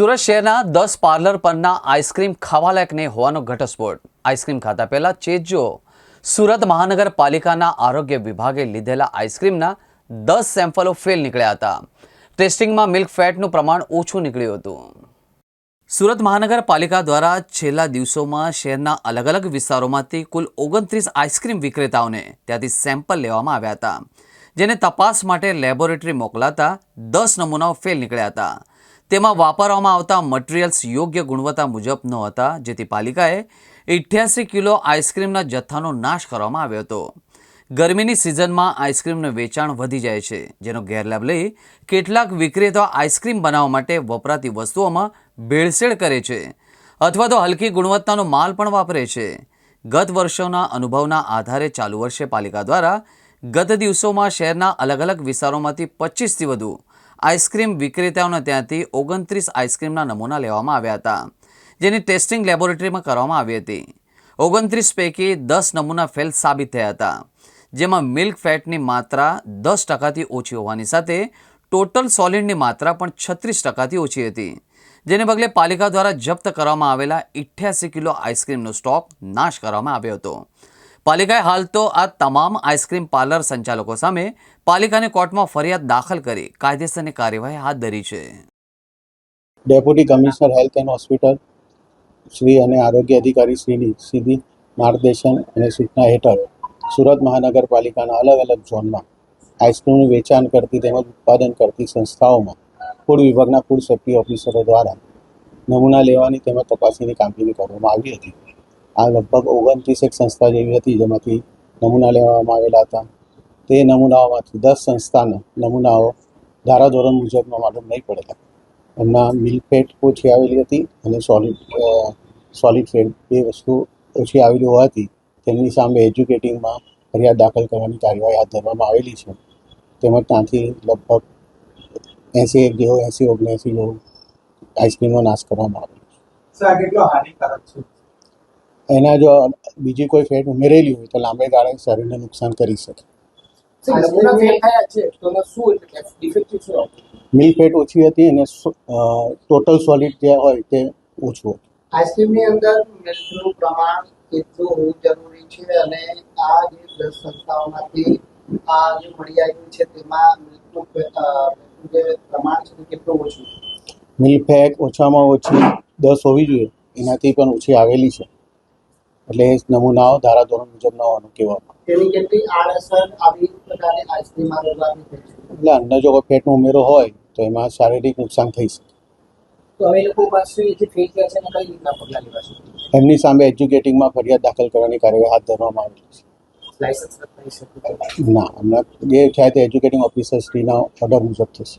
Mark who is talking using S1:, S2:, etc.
S1: સુરત શહેરના દસ પાર્લર પરના આઈસ્ક્રીમ નહીં હોવાનો ઘટસ્ફોટ. આઈસ્ક્રીમ ખાતા પહેલા ચેતજો સુરત મહાનગરપાલિકાના આરોગ્ય વિભાગે લીધેલા આઈસ્ક્રીમના દસ સેમ્પલો ફેલ નીકળ્યા હતા. ટેસ્ટિંગમાં મિલ્ક ફેટનું પ્રમાણ ઓછું નીકળ્યું હતું. સુરત મહાનગરપાલિકા દ્વારા છેલ્લા દિવસોમાં શહેરના અલગ અલગ વિસ્તારોમાંથી કુલ ઓગણત્રીસ આઈસ્ક્રીમ વિક્રેતાઓને ત્યાંથી સેમ્પલ લેવામાં આવ્યા હતા, જેને તપાસ માટે લેબોરેટરી મોકલાતા દસ નમૂનાઓ ફેલ નીકળ્યા હતા. તેમાં વાપરવામાં આવતા મટીરિયલ્સ યોગ્ય ગુણવત્તા મુજબ ન હતા જેથી પાલિકાએ ઇઠ્યાસી કિલો આઈસ્ક્રીમના જથ્થાનો નાશ કરવામાં આવ્યો હતો. ગરમીની સિઝનમાં આઈસ્ક્રીમનું વેચાણ વધી જાય છે, જેનો ગેરલાભ લઈ કેટલાક વિક્રેતા આઈસ્ક્રીમ બનાવવા માટે વપરાતી વસ્તુઓમાં ભેળસેળ કરે છે અથવા તો હલકી ગુણવત્તાનો માલ પણ વાપરે છે. ગત વર્ષોના અનુભવના આધારે ચાલુ વર્ષે પાલિકા દ્વારા ગત દિવસોમાં શહેરના અલગ અલગ વિસ્તારોમાંથી પચીસથી વધુ આઈસ્ક્રીમ વિક્રેતાઓને ત્યાંથી ઓગણત્રીસ આઈસ્ક્રીમના નમૂના લેવામાં આવ્યા હતા, જેની ટેસ્ટિંગ લેબોરેટરીમાં કરવામાં આવી હતી. ઓગણત્રીસ પૈકી દસ નમૂના ફેલ સાબિત થયા હતા, જેમાં મિલ્ક ફેટની માત્રા દસ ટકાથી ઓછી હોવાની સાથે ટોટલ સોલિડની માત્રા પણ છત્રીસ ટકાથી ઓછી હતી, જેને પગલે પાલિકા દ્વારા જપ્ત કરવામાં આવેલા ઇઠ્યાસી કિલો આઈસ્ક્રીમનો સ્ટોક નાશ કરવામાં આવ્યો હતો. પાલિકાએ હાલ તો આ તમામ આઈસ્ક્રીમ પાર્લર સંચાલકો સામે પાલિકાની કોર્ટમાં ફરિયાદ દાખલ કરી કાયદેસરની કાર્યવાહી હાથ ધરી છે.
S2: Deputy commissioner health and hospital Shri અને આરોગ્ય અધિકારી શ્રીની સીધી માર્ગદર્શન અને સૂચના હેઠળ સુરત મહાનગરપાલિકાના અલગ અલગ ઝોનમાં આઈસ્ક્રીમનું વેચાણ કરતી તેમજ ઉત્પાદન કરતી સંસ્થાઓમાં ફૂડ વિભાગના ફૂડ સેફ્ટી ઓફિસરો દ્વારા નમૂના લેવાની તેમજ તપાસણીની કામગીરી કરવામાં આવી હતી. આ લગભગ ઓગણત્રીસ એક સંસ્થા જેવી હતી જેમાંથી નમૂના લેવામાં આવેલા હતા. તે નમૂનાઓમાંથી દસ સંસ્થાના નમૂનાઓ ધારાધોરણ મુજબમાં માલુમ નહીં પડેલા. એમના મિલ્ક ફેટ ઓછી આવેલી હતી અને સોલિડ સોલિડ ફેટ બે વસ્તુ ઓછી આવેલી હોવાથી તેમની સામે એજ્યુકેટિંગમાં ફરિયાદ દાખલ કરવાની કાર્યવાહી હાથ ધરવામાં આવેલી છે. તેમજ ત્યાંથી લગભગ એંસી એક જેવો, એંસી ઓગણએંસી જેવું આઈસ્ક્રીમનો નાશ કરવામાં આવેલો
S3: છે?
S2: એના જો બીજી કોઈ ફેટ ઉમેરેલી હોય તો લાંબે ગાળે શરીરને નુકસાન કરી શકે? મિલ્ક ફેટ ઓછી હતી અને ટોટલ સોલિડ જે હોય તે ઓછું હતું.
S3: આઈસ્ક્રીમની અંદર મિલ્કનું પ્રમાણ કેટલું હોવું જરૂરી છે અને આ જે દસ સંસ્થાઓમાંથી આ જે મળી આવ્યું છે તેમાં મિલ્કનું જે પ્રમાણ છે કેટલું ઓછું
S2: મિલ્ક ફેટ ઓછામાં ઓછી દસ હોવી જોઈએ એનાથી પણ ઓછી આવેલી છે. એટલે નમૂનાઓ ધારાધોરણ મુજબ ન હોવાનું કહેવામાં
S3: ના આવી
S2: અંદર જો કોઈ ફેટનો ઉમેરો હોય તો એમાં શારીરિક નુકસાન થઈ શકે. એમની સામે એજ્યુકેટિંગમાં ફરિયાદ દાખલ કરવાની કાર્યવાહી હાથ ધરવામાં આવેલી છે. ના હમણાં જે થાય તે એજ્યુકેટિંગ ઓફિસર્સ શ્રીના ઓર્ડર મુજબ થશે.